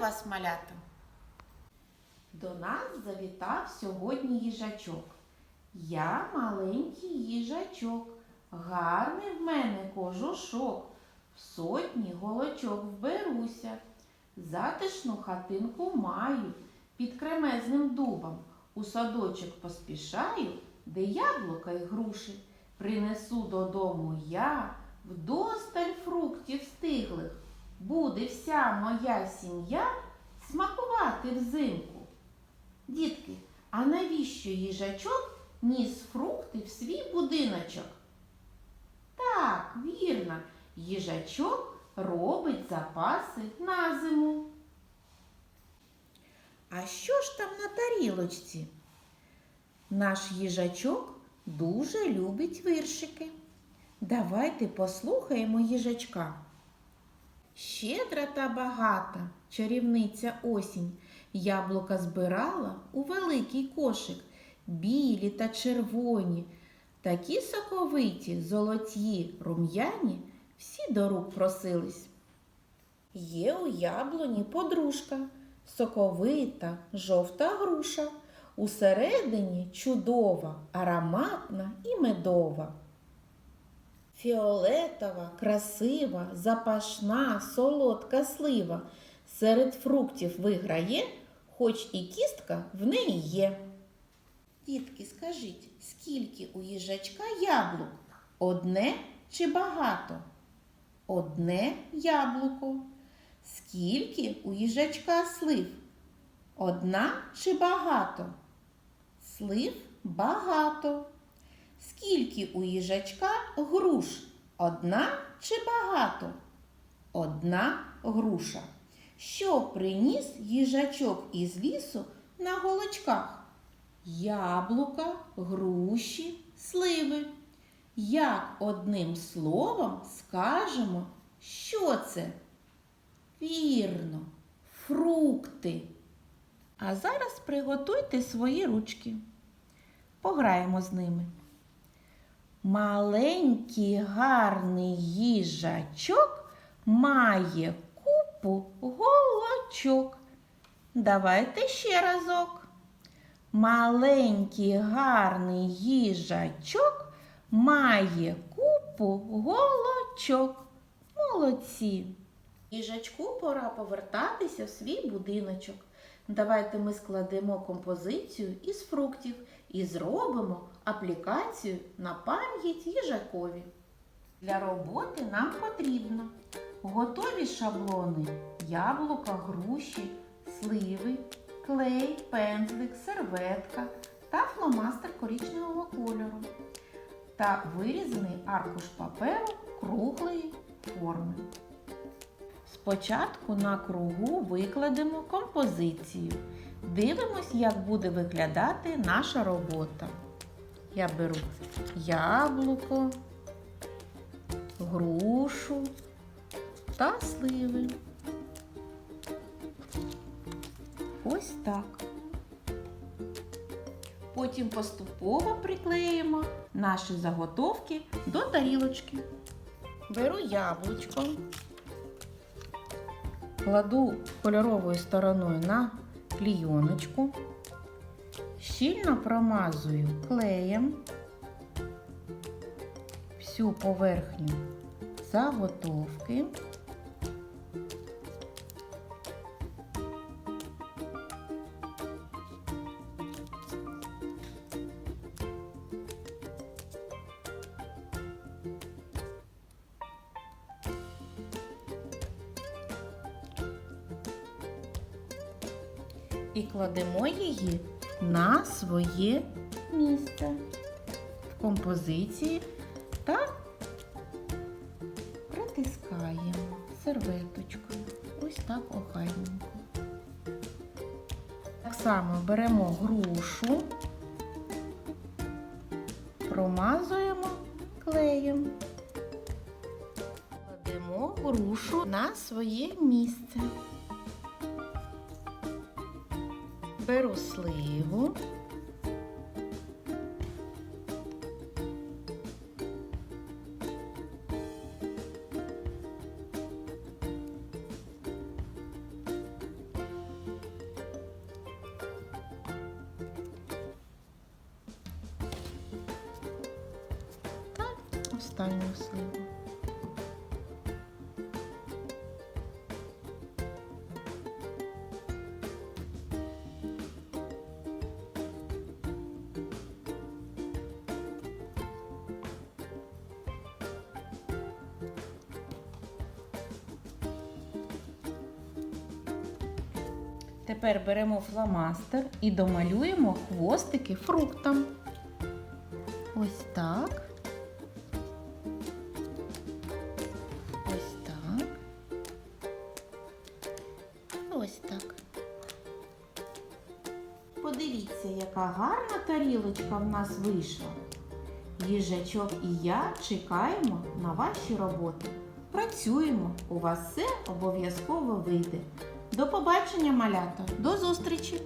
вас, малята! До нас завітав сьогодні їжачок. Я маленький їжачок, гарний в мене кожушок. В сотні голочок вберуся. Затишну хатинку маю під кремезним дубом. У садочок поспішаю, де яблука й груші. Принесу додому я вдосталь фруктів стиглих. Буде вся моя сім'я смакувати взимку. Дітки, а навіщо їжачок ніс фрукти в свій будиночок? Так, вірно, їжачок робить запаси на зиму. А що ж там на тарілочці? Наш їжачок дуже любить виршики. Давайте послухаємо їжачка. Щедра та багата чарівниця осінь яблука збирала у великий кошик, білі та червоні, такі соковиті, золоті, рум'яні, всі до рук просились. Є у яблуні подружка, соковита, жовта груша, усередині чудова, ароматна і медова. Фіолетова, красива, запашна, солодка слива. Серед фруктів виграє, хоч і кістка в неї є. Дітки, скажіть, скільки у їжачка яблук? Одне чи багато? Одне яблуко. Скільки у їжачка слив? Одна чи багато? Слив багато. Скільки у їжачка груш? Одна чи багато? Одна груша. Що приніс їжачок із лісу на голочках? Яблука, груші, сливи. Як одним словом скажемо, що це? Вірно, фрукти. А зараз приготуйте свої ручки. Пограємо з ними. Маленький гарний їжачок має купу голочок. Давайте ще разок. Маленький гарний їжачок має купу голочок. Молодці. Їжачку пора повертатися в свій будиночок. Давайте ми складемо композицію із фруктів і зробимо аплікацію на пам'ять їжакові. Для роботи нам потрібно готові шаблони, яблука, груші, сливи, клей, пензлик, серветка та фломастер коричневого кольору та вирізаний аркуш паперу круглої форми. Спочатку на кругу викладемо композицію. Дивимось, як буде виглядати наша робота. Я беру яблуко, грушу та сливи. Ось так. Потім поступово приклеїмо наші заготовки до тарілочки. Беру яблучко, кладу кольоровою стороною на клійоночку, щільно промазую клеєм всю поверхню заготовки. І кладемо її на своє місце в композиції та притискаємо серветочкою. Ось так охайненько. Так само беремо грушу, промазуємо клеєм, кладемо грушу на своє місце. беру сливу. Та останню сливу. Тепер беремо фломастер і домалюємо хвостики Фруктам. Ось так. Ось так. Ось так. Подивіться, яка гарна тарілочка в нас вийшла. Їжачок і я чекаємо на ваші роботи. Працюємо, у вас все обов'язково вийде. До побачення, малята! До зустрічі!